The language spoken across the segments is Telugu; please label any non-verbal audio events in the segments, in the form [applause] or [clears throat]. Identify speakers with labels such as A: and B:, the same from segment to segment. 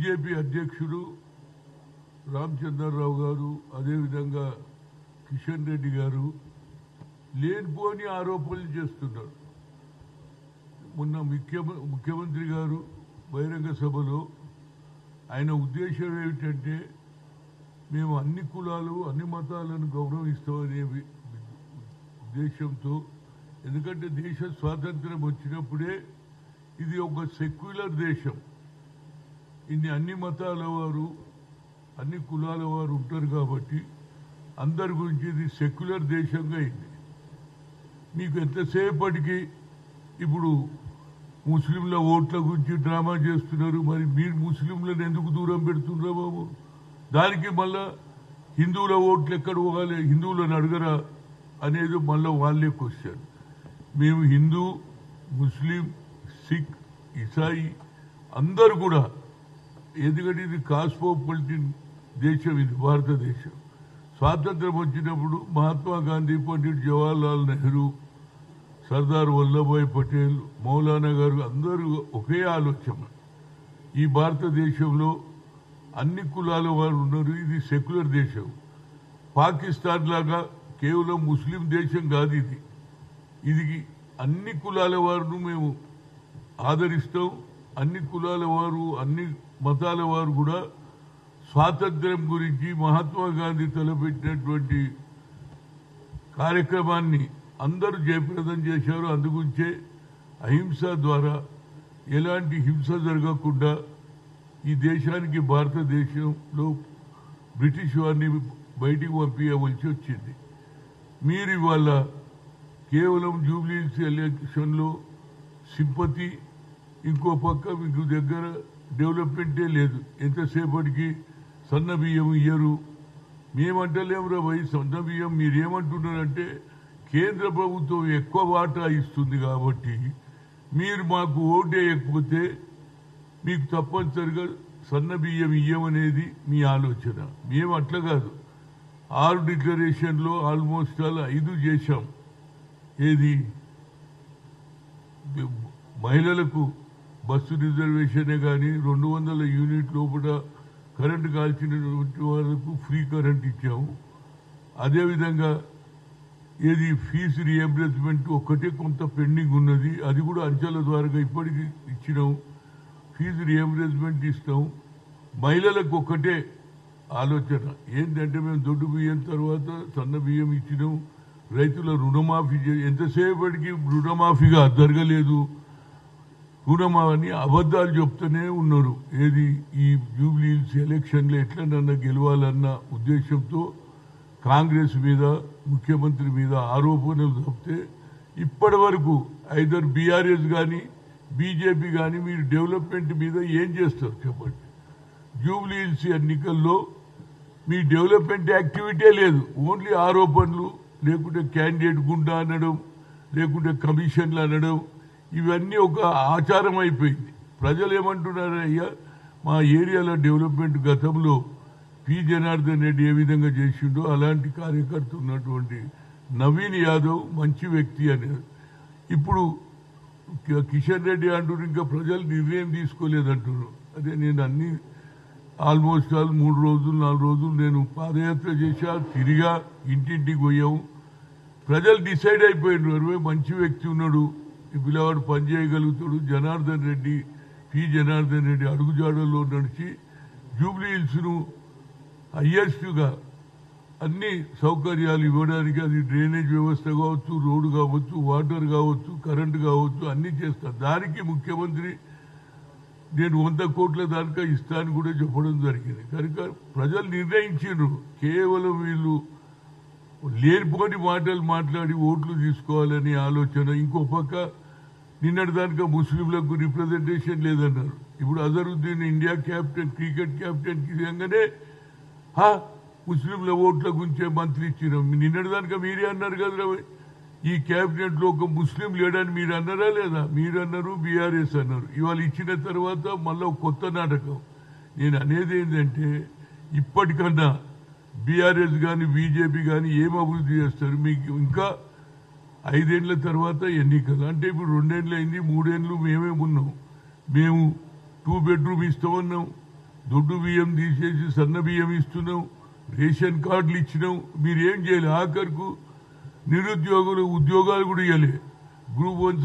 A: బీజేపీ అధ్యక్షుడు రామచంద్రరావు గారు అదేవిధంగా కిషన్ రెడ్డి గారు లేనిపోని ఆరోపణలు చేస్తున్నారు. మొన్న ముఖ్య ముఖ్యమంత్రి గారు బహిరంగ సభలో ఆయన ఉద్దేశం ఏమిటంటే మేము అన్ని కులాలు అన్ని మతాలను గౌరవిస్తామనే ఉద్దేశంతో ఎందుకంటే దేశ స్వాతంత్రం వచ్చినప్పుడే ఇది ఒక సెక్యులర్ దేశం. ఇన్ని అన్ని మతాల వారు అన్ని కులాల వారు ఉంటారు కాబట్టి అందరి గురించి ఇది సెక్యులర్ దేశంగా అయింది. మీకు ఎంతసేపటికి ఇప్పుడు ముస్లింల ఓట్ల గురించి డ్రామా చేస్తున్నారు? మరి మీరు ముస్లింలను ఎందుకు దూరం పెడుతున్నారా బాబు? దానికి మళ్ళా హిందువుల ఓట్లు ఎక్కడ పోవాలి? హిందువులను అడగరా అనేది మళ్ళీ వాళ్ళే క్వశ్చన్ మేము హిందూ ముస్లిం సిక్ ఇసాయి అందరు కూడా ఎందుకంటే ఇది కాస్మోపాలిటిన్ దేశం ఇది భారతదేశం. స్వాతంత్రం వచ్చినప్పుడు మహాత్మా గాంధీ పండిట్ జవహర్లాల్ నెహ్రూ సర్దార్ వల్లభాయ్ పటేల్ మౌలానా గారు అందరూ ఒకే ఆలోచన. ఈ భారతదేశంలో అన్ని కులాల వారు ఉన్నారు ఇది సెక్యులర్ దేశం. పాకిస్తాన్ లాగా కేవలం ముస్లిం దేశం కాదు ఇది. ఇది అన్ని కులాల వారును మేము ఆదరిస్తాం అన్ని కులాల వారు అన్ని మతాల వారు కూడా స్వాతంత్ర్యం గురించి మహాత్మా గాంధీ తలపెట్టినటువంటి కార్యక్రమాన్ని అందరూ జయప్రదం చేశారు. అందుగురించే అహింస ద్వారా ఎలాంటి హింస జరగకుండా ఈ దేశానికి భారతదేశంలో బ్రిటిష్ వారిని బయటికి పంపించవలసి వచ్చింది. మీరు ఇవాళ కేవలం జూబ్లీ ఎలక్షన్లో సింపతి ఇంకో పక్క మీకు దగ్గర డెవలప్మెంటే లేదు. ఎంతసేపటికి సన్న బియ్యం ఇయ్యరు? మేమంటలేము రా వై సన్న బియ్యం మీరేమంటున్నారంటే కేంద్ర ప్రభుత్వం ఎక్కువ వాటా ఇస్తుంది కాబట్టి మీరు మాకు ఓటు వేయకపోతే మీకు తప్పనిసరిగా సన్న బియ్యం ఇయ్యమనేది మీ ఆలోచన. మేము అట్లా కాదు. ఆరు డిక్లరేషన్లో ఆల్మోస్ట్ అలా ఐదు చేశాం. ఏది? మహిళలకు బస్సు రిజర్వేషనే కానీ రెండు వందల యూనిట్ లోపల కరెంటు కాల్చినటువంటి వాళ్ళకు ఫ్రీ కరెంట్ ఇచ్చాము. అదేవిధంగా ఏది ఫీజు రియంబర్స్మెంట్ ఒక్కటే కొంత పెండింగ్ ఉన్నది. అది కూడా అంచెల ద్వారా ఇప్పటికి ఇచ్చినాం ఫీజు రియంబర్స్మెంట్ ఇస్తాం మహిళలకు ఒక్కటే ఆలోచన. ఏంటంటే మేము దొడ్డు బియ్యం తర్వాత సన్న బియ్యం ఇచ్చినాం రైతుల రుణమాఫీ ఎంతసేపటికి రుణమాఫీగా జరగలేదు. గుణమని అబద్ధాలు చెప్తూనే ఉన్నారు. ఏది ఈ జూబ్లీహిల్స్ ఎలక్షన్లో ఎట్లనన్నా గెలవాలన్న ఉద్దేశంతో కాంగ్రెస్ మీద ముఖ్యమంత్రి మీద ఆరోపణలు తప్పితే ఇప్పటి వరకు ఐదర్ బీఆర్ఎస్ కానీ బీజేపీ కానీ మీరు డెవలప్మెంట్ మీద ఏం చేస్తారు చెప్పండి? జూబ్లీహిల్స్ ఎన్నికల్లో మీ డెవలప్మెంట్ యాక్టివిటీ లేదు. ఓన్లీ ఆరోపణలు లేకుంటే క్యాండిడేట్ గుండా అనడం లేకుంటే కమిషన్లు అనడం ఇవన్నీ ఒక ఆచారం అయిపోయింది. ప్రజలు ఏమంటున్నారు అయ్యా మా ఏరియాలో డెవలప్మెంట్ గతంలో పి. జనార్దన్ రెడ్డి ఏ విధంగా చేసిండో అలాంటి కార్యకర్త ఉన్నటువంటి నవీన్ యాదవ్ మంచి వ్యక్తి అని. ఇప్పుడు కిషన్ రెడ్డి అంటున్నారు ఇంకా ప్రజలు నిర్ణయం తీసుకోలేదంటున్నారు. అదే నేను అన్ని ఆల్మోస్ట్ ఆల్ మూడు రోజులు నాలుగు రోజులు నేను పాదయాత్ర చేశా తిరిగా ఇంటింటికి పోయాము. ప్రజలు డిసైడ్ అయిపోయినారు అరవై మంచి వ్యక్తి ఉన్నాడు. పిల్లవాడు పని చేయగలుగుతాడు. జనార్దన్ రెడ్డి పి. జనార్దన్ రెడ్డి అడుగుజాడల్లో నడిచి జూబ్లీ హిల్స్ను హయ్యెస్ట్గా అన్ని సౌకర్యాలు ఇవ్వడానికి అది డ్రైనేజ్ వ్యవస్థ కావచ్చు రోడ్డు కావచ్చు వాటర్ కావచ్చు కరెంటు కావచ్చు అన్నీ చేస్తారు. దానికి ముఖ్యమంత్రి నేను వంద కోట్ల దానికా ఇస్తాను కూడా చెప్పడం జరిగింది. కనుక ప్రజలు నిర్ణయించారు కేవలం వీళ్ళు లేనిపోని మాటలు మాట్లాడి ఓట్లు తీసుకోవాలని ఆలోచన. ఇంకో పక్క నిన్నటి దానిక ముస్లింలకు రిప్రజెంటేషన్ లేదన్నారు. ఇప్పుడు Azharuddin India captain cricket captain విధంగానే హా ముస్లింల ఓట్ల గురించే మంత్రి ఇచ్చినాం. నిన్నటి దానిక మీరే అన్నారు కదా ఈ క్యాబినెట్లో ఒక ముస్లిం లేడని మీరు అన్నారా లేదా? మీరు అన్నారు బీఆర్ఎస్ అన్నారు. ఇవాళ ఇచ్చిన తర్వాత మళ్ళీ కొత్త నాటకం. నేను అనేది ఏంటంటే ఇప్పటికన్నా బీఆర్ఎస్ కానీ బీజేపీ కానీ ఏం అభివృద్ధి చేస్తారు? మీకు ఇంకా ఐదేళ్ళ తర్వాత ఎన్నికలు. అంటే ఇప్పుడు రెండేళ్ళు అయింది మూడేళ్ళు మేమే ఉన్నాం. మేము టూ బెడ్రూమ్ ఇస్తామన్నాం దొడ్డు బియ్యం తీసేసి సన్న బియ్యం ఇస్తున్నాం. రేషన్ కార్డులు ఇచ్చినాం. మీరు ఏం చేయాలి? ఆఖరుకు నిరుద్యోగులు ఉద్యోగాలు కూడా ఇవ్వలే గ్రూప్ వన్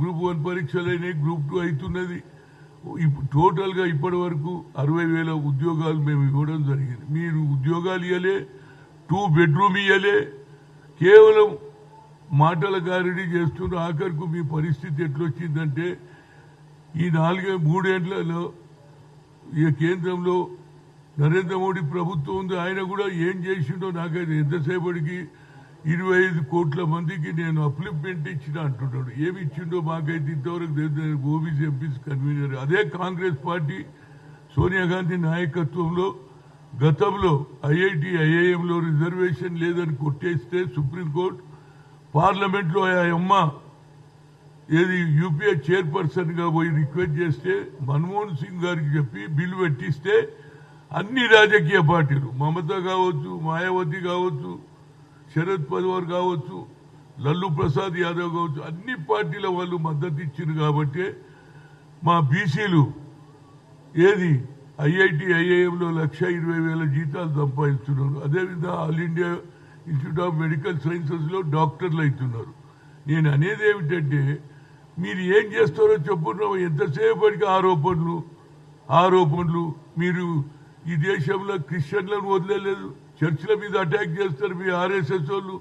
A: గ్రూప్ వన్ పరీక్షలు అయినాయి గ్రూప్ టూ అవుతున్నది ఇప్పుడు టోటల్గా ఇప్పటి వరకు అరవై వేల ఉద్యోగాలు మేము ఇవ్వడం జరిగింది. మీరు ఉద్యోగాలు ఇవ్వలే టూ బెడ్రూమ్ ఇవ్వలే కేవలం మాటల గారిడి చేస్తున్న ఆఖరుకు మీ పరిస్థితి ఎట్లొచ్చిందంటే ఈ నాలుగే మూడేళ్ళలో ఈ కేంద్రంలో నరేంద్ర మోడీ ప్రభుత్వం ఉంది. ఆయన కూడా ఏం చేసిండో నాకైతే ఎంతసేపటికి ఇరవై ఐదు కోట్ల మందికి నేను అప్లిప్మెంట్ ఇచ్చిన అంటున్నాడు ఏమి ఇచ్చిండో మాకైతే ఇంతవరకు తెలియదు. OBC MPs convener. అదే కాంగ్రెస్ పార్టీ సోనియా గాంధీ నాయకత్వంలో గతంలో ఐఐటి ఐఐఎంలో రిజర్వేషన్ లేదని కొట్టేస్తే సుప్రీంకోర్టు పార్లమెంట్లో ఆ అమ్మ. ఏది యూపీఏ చైర్పర్సన్గా పోయి రిక్వెస్ట్ చేస్తే మన్మోహన్ సింగ్ గారికి చెప్పి బిల్లు పెట్టిస్తే అన్ని రాజకీయ పార్టీలు మమత కావచ్చు మాయావతి కావచ్చు శరద్ పవార్ కావచ్చు లల్లు ప్రసాద్ యాదవ్ కావచ్చు అన్ని పార్టీల వాళ్ళు మద్దతు ఇచ్చారు కాబట్టి మా బీసీలు ఏది ఐఐటి ఐఐఎంలో లక్ష ఇరవై వేల జీతాలు సంపాదిస్తున్నారు. అదేవిధంగా all India institute of medical సైన్సెస్లో డాక్టర్లు అవుతున్నారు. నేను అనేది ఏమిటంటే మీరు ఏం చేస్తారో చెప్పున్నావు ఎంతసేపటికి ఆరోపణలు? ఆరోపణలు మీరు ఈ దేశంలో క్రిస్టియన్లను వదిలేదు చర్చిల మీద అటాక్ చేస్తారు మీ ఆర్ఎస్ఎస్ వాళ్ళు.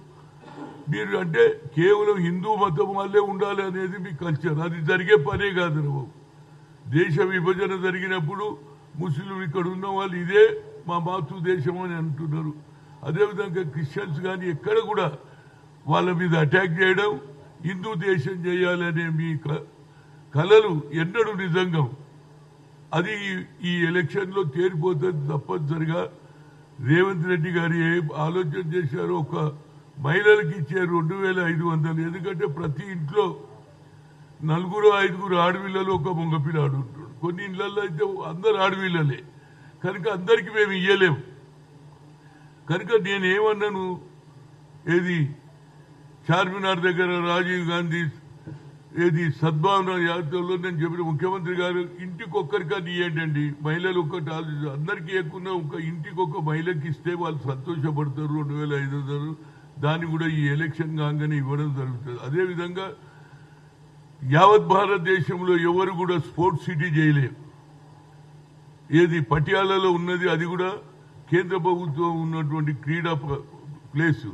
A: మీరు అంటే కేవలం హిందూ మతం వల్లే ఉండాలి అనేది మీ కల్చర్ అది జరిగే పనే కాదు బాబు. దేశ విభజన జరిగినప్పుడు ముస్లింలు ఇక్కడ ఉన్న వాళ్ళు ఇదే మా మాతృ దేశం అని అంటున్నారు. అదేవిధంగా క్రిస్టియన్స్ కానీ ఎక్కడ కూడా వాళ్ళ మీద అటాక్ చేయడం హిందూ దేశం చేయాలనే మీ క- కలలు ఎన్నడూ నిజంగా. అది ఈ- ఎలక్షన్లో తేలిపోతుంది తప్పనిసరిగా. రేవంత్ రెడ్డి గారు ఏ ఆలోచన చేశారో ఒక మహిళలకు ఇచ్చే రెండు వేల ఐదు వందలు. ఎందుకంటే ప్రతి ఇంట్లో నలుగురు ఐదుగురు ఆడపిల్లలు ఒక మగపిల్లాడు ఉంటాడు. కొన్ని ఇళ్ళలో అయితే అందరు ఆడపిల్లలే. కనుక అందరికీ మేము ఇయ్యలేము కనుక నేనేమన్నాను? ఏది? చార్మినార్ దగ్గర రాజీవ్ గాంధీ ఏది సద్భావన యాత్రలో నేను చెప్పిన ముఖ్యమంత్రి గారు ఇంటికి ఒక్కరికని ఇవ్వండి మహిళలు ఒక్కటి ఆలోచించు అందరికీ ఎక్కువ ఒక ఇంటికి ఒక మహిళకి ఇస్తే వాళ్ళు సంతోషపడతారు రెండు వేల ఐదు వందలు. దాన్ని కూడా ఈ ఎలక్షన్ కాగానే ఇవ్వడం జరుగుతుంది. అదేవిధంగా యావత్ భారతదేశంలో ఎవరు కూడా స్పోర్ట్స్ సిటీ చేయలేరు. ఏది పటియాలలో ఉన్నది అది కూడా కేంద్ర ప్రభుత్వం ఉన్నటువంటి క్రీడా ప్లేస్.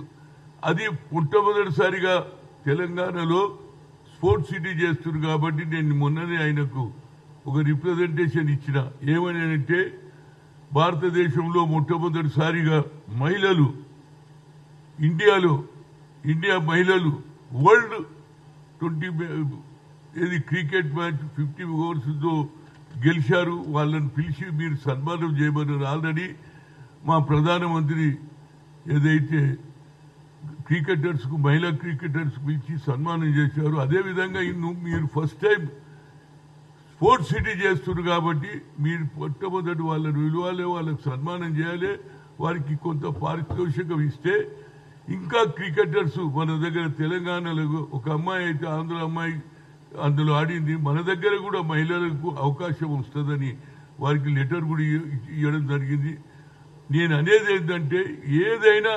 A: అది మొట్టమొదటిసారిగా తెలంగాణలో స్పోర్ట్స్ సిటీ చేస్తున్నారు కాబట్టి నేను మొన్ననే ఆయనకు ఒక రిప్రజెంటేషన్ ఇచ్చిన. ఏమని అంటే భారతదేశంలో మొట్టమొదటిసారిగా మహిళలు ఇండియాలో ఇండియా మహిళలు వరల్డ్ ట్వంటీ ఏది క్రికెట్ మ్యాచ్ ఫిఫ్టీ ఓవర్స్తో గెలిచారు. వాళ్ళని పిలిచి మీరు సన్మానం చేయమన్నారు. ఆల్రెడీ మా ప్రధానమంత్రి ఏదైతే క్రికెటర్స్కు మహిళా క్రికెటర్స్ పిలిచి సన్మానం చేశారు అదేవిధంగా ఇన్ను మీరు ఫస్ట్ టైం స్పోర్ట్స్ సిటీ చేస్తున్నారు కాబట్టి మీరు మొట్టమొదటి వాళ్ళని విలువాలి వాళ్ళకి సన్మానం చేయాలి. వారికి కొంత పారితోషికం ఇస్తే ఇంకా క్రికెటర్స్ మన దగ్గర తెలంగాణలో ఒక అమ్మాయి అయితే ఆంధ్ర అమ్మాయి అందులో ఆడింది. మన దగ్గర కూడా మహిళలకు అవకాశం వస్తుందని వారికి లెటర్ కూడా ఇవ్వడం జరిగింది. నేను అనేది ఏంటంటే ఏదైనా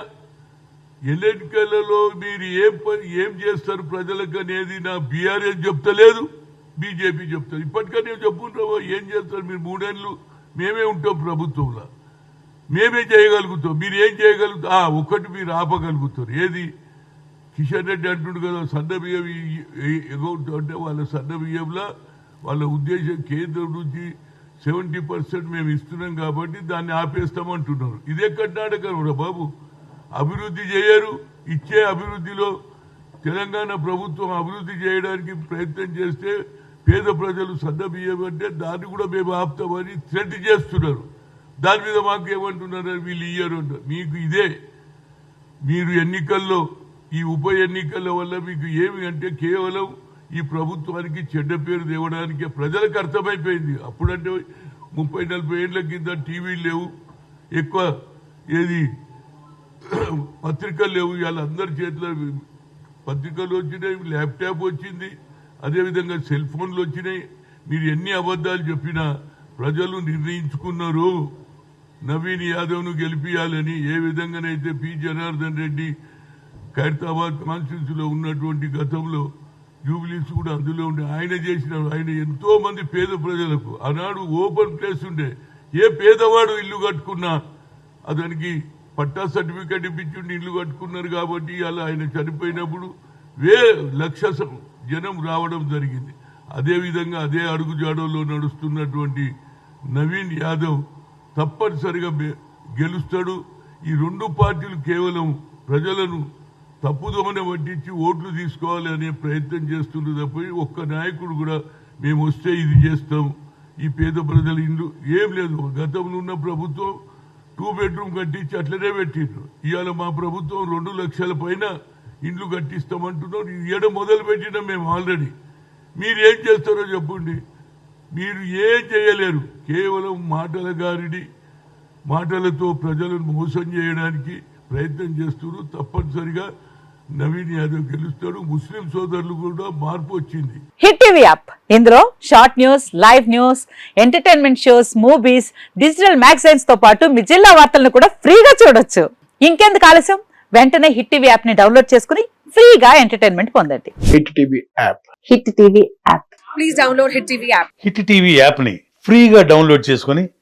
A: ఎన్నికలలో మీరు ఏం పని ఏం చేస్తారు ప్రజలకు అనేది నా బీఆర్ఎస్ చెప్తలేదు బీజేపీ చెప్తారు ఇప్పటికనే చెప్పుకుంటావో ఏం చేస్తారు? మీరు మూడేళ్ళు మేమే ఉంటాం ప్రభుత్వంలో. మేమే చేయగలుగుతాం. మీరు ఏం చేయగలుగుతా ఒకటి ఒక్కటి మీరు ఆపగలుగుతారు. ఏది? కిషన్ రెడ్డి అంటుండు కదా సన్న బియ్యం ఎగౌట్ అంటే వాళ్ళ సన్న బియ్యంలో వాళ్ళ ఉద్దేశం కేంద్రం నుంచి సెవెంటీ పర్సెంట్ మేము ఇస్తున్నాం కాబట్టి దాన్ని ఆపేస్తామంటున్నారు. ఇదే కర్ణాటక కూడా బాబు. అభివృద్ధి చేయరు. ఇచ్చే అభివృద్ధిలో తెలంగాణ ప్రభుత్వం అభివృద్ధి చేయడానికి ప్రయత్నం చేస్తే పేద ప్రజలు సద్దబియ్యమంటే దాన్ని కూడా మేము ఆపుతామని థ్రెట్ చేస్తున్నారు. దాని మీద మాకు ఏమంటున్నారు వీళ్ళు ఇయ్యరు అంటారు మీకు ఇదే. మీరు ఎన్నికల్లో ఈ ఉప ఎన్నికల వల్ల మీకు ఏమి అంటే కేవలం ఈ ప్రభుత్వానికి చెడ్డ పేరు తేవడానికి ప్రజలకు అర్థమైపోయింది. అప్పుడంటే ముప్పై నలభై ఏళ్ళ కింద టీవీలు లేవు. ఎక్కువ ఏది [clears throat] పత్రికలు లేవు. వీళ్ళందరి చేతిలో పత్రికలు వచ్చినాయి ల్యాప్టాప్ వచ్చింది అదేవిధంగా సెల్ ఫోన్లు వచ్చినాయి. మీరు ఎన్ని అబద్ధాలు చెప్పినా ప్రజలు నిర్ణయించుకున్నారు. నవీన్ యాదవ్ను గెలిపియాలని ఏ విధంగానైతే పి. జనార్దన్ రెడ్డి ఖైరతాబాద్ కాన్స్టిట్యూన్సీలో ఉన్నటువంటి గతంలో జూబిలీస్ కూడా అందులో ఉండే. ఆయన చేసిన ఆయన ఎంతో మంది పేద ప్రజలకు ఆనాడు ఓపెన్ ప్లేస్ ఉండే. ఏ పేదవాడు ఇల్లు కట్టుకున్నా అతనికి పట్టా సర్టిఫికేట్ ఇప్పించుండి ఇల్లు కట్టుకున్నారు కాబట్టి అలా ఆయన చనిపోయినప్పుడు వే లక్ష జనం రావడం జరిగింది. అదేవిధంగా అదే అడుగుజాడలో నడుస్తున్నటువంటి నవీన్ యాదవ్ తప్పనిసరిగా గెలుస్తాడు. ఈ రెండు పార్టీలు కేవలం ప్రజలను తప్పుదోమని పట్టించి ఓట్లు తీసుకోవాలి అనే ప్రయత్నం చేస్తున్నారు తప్ప ఒక్క నాయకుడు కూడా మేము వస్తే ఇది చేస్తాం. ఈ పేద ప్రజల ఇల్లు ఏం లేదు. గతంలో ఉన్న ప్రభుత్వం టూ బెడ్రూమ్ కట్టించి అట్లనే పెట్టిండ్రు. ఇవాళ మా ప్రభుత్వం రెండు లక్షల పైన ఇండ్లు కట్టిస్తామంటున్నాం ఇయ్యడం మొదలు పెట్టినాం మేము ఆల్రెడీ. మీరు ఏం చేస్తారో చెప్పండి. మీరు ఏం చేయలేరు. కేవలం మాటల గారిడి మాటలతో ప్రజలను మోసం చేయడానికి ప్రయత్నం చేస్తున్నారు తప్పనిసరిగా. నవీన్ యాదవ్ గెలుస్తాడు. ముస్లిం సోదరులు కూడా మార్పు వచ్చింది.
B: Hit TV app. ఇందులో short news live news entertainment shows movies digital మ్యాగజైన్స్తో పాటు మీ జిల్లా వార్తలను కూడా ఫ్రీగా చూడొచ్చు. ఇంకెందుకు ఆలస్యం? వెంటనే హిట్ టీవీ యాప్ని డౌన్లోడ్ చేసుకుని ఫ్రీగా ఎంటర్టైన్మెంట్ పొందండి.
C: Hit TV app.
B: Hit TV app.
D: Please download Hit TV app.
E: Hit TV యాప్ని ఫ్రీగా డౌన్లోడ్ చేసుకొని